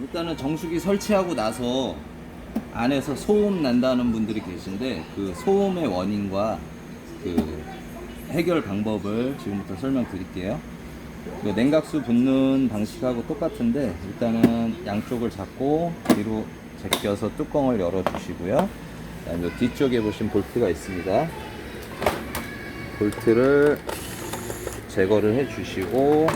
일단은 정수기 설치하고 나서 안에서 소음 난다는 분들이 계신데 그 소음의 원인과 그 해결 방법을 지금부터 설명드릴게요. 그 냉각수 붓는 방식하고 똑같은데 일단은 양쪽을 잡고 뒤로 제껴서 뚜껑을 열어 주시고요. 그다음에 뒤쪽에 보시면 볼트가 있습니다. 볼트를 제거를 해 주시고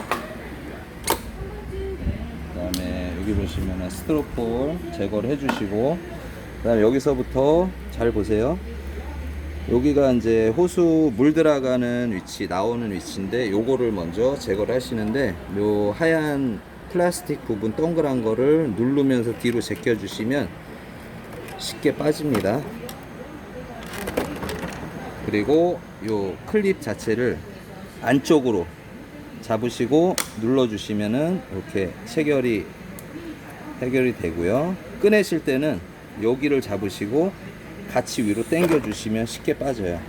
그다음에 여기 보시면은 스트로폴 제거를 해 주시고 그 다음에 여기서부터 잘 보세요. 여기가 이제 호수 물 들어가는 위치 나오는 위치인데 요거를 먼저 제거를 하시는데 요 하얀 플라스틱 부분 동그란 거를 누르면서 뒤로 제껴 주시면 쉽게 빠집니다. 그리고 요 클립 자체를 안쪽으로 잡으시고 눌러 주시면은 이렇게 체결이 해결이 되고요. 꺼내실 때는 여기를 잡으시고 같이 위로 당겨 주시면 쉽게 빠져요.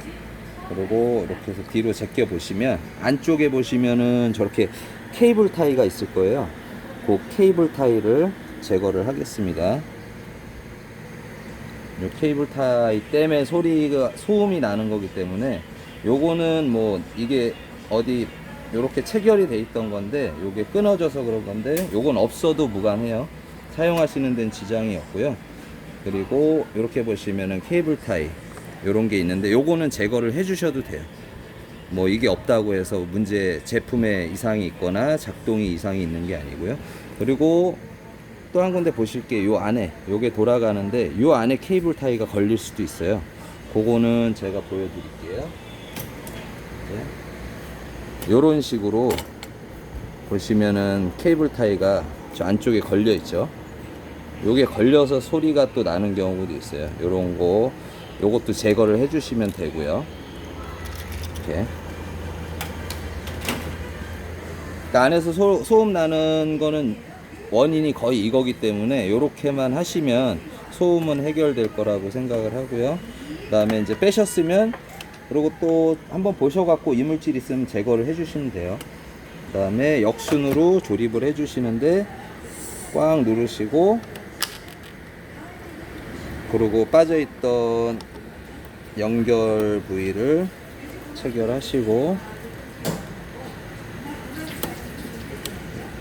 그리고 이렇게 해서 뒤로 제껴 보시면 안쪽에 보시면은 저렇게 케이블 타이가 있을 거예요. 그 케이블 타이를 제거를 하겠습니다. 요 케이블 타이 때문에 소리가 소음이 나는 거기 때문에 요거는 뭐 이게 어디 요렇게 체결이 돼 있던 건데 요게 끊어져서 그런 건데 요건 없어도 무관해요. 사용하시는 데는 지장이 없고요. 그리고 이렇게 보시면은 케이블 타이 요런 게 있는데 요거는 제거를 해 주셔도 돼요. 뭐 이게 없다고 해서 문제 제품에 이상이 있거나 작동이 이상이 있는 게 아니고요. 그리고 또 한 군데 보실 게 요 안에 요게 돌아가는데 요 안에 케이블 타이가 걸릴 수도 있어요. 그거는 제가 보여드릴게요. 네. 요런 식으로 보시면은 케이블 타이가 저 안쪽에 걸려 있죠. 요게 걸려서 소리가 또 나는 경우도 있어요. 요런 거 요것도 제거를 해 주시면 되고요. 이렇게. 그러니까 안에서 소, 소음 나는 거는 원인이 거의 이거기 때문에 요렇게만 하시면 소음은 해결될 거라고 생각을 하고요. 그 다음에 이제 빼셨으면 그리고 또 한번 보셔갖고 이물질 있으면 제거를 해주시면 돼요. 그 다음에 역순으로 조립을 해주시는데 꽉 누르시고 그리고 빠져있던 연결 부위를 체결하시고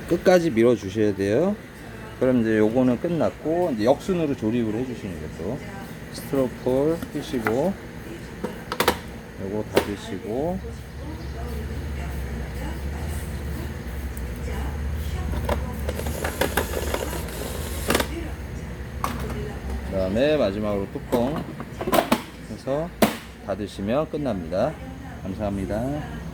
끝까지 밀어 주셔야 돼요. 그럼 이제 요거는 끝났고 이제 역순으로 조립을 해 주시는 거죠. 스트로폴 끼시고 요거 닫으시고 다음에 마지막으로 뚜껑 해서 닫으시면 끝납니다. 감사합니다.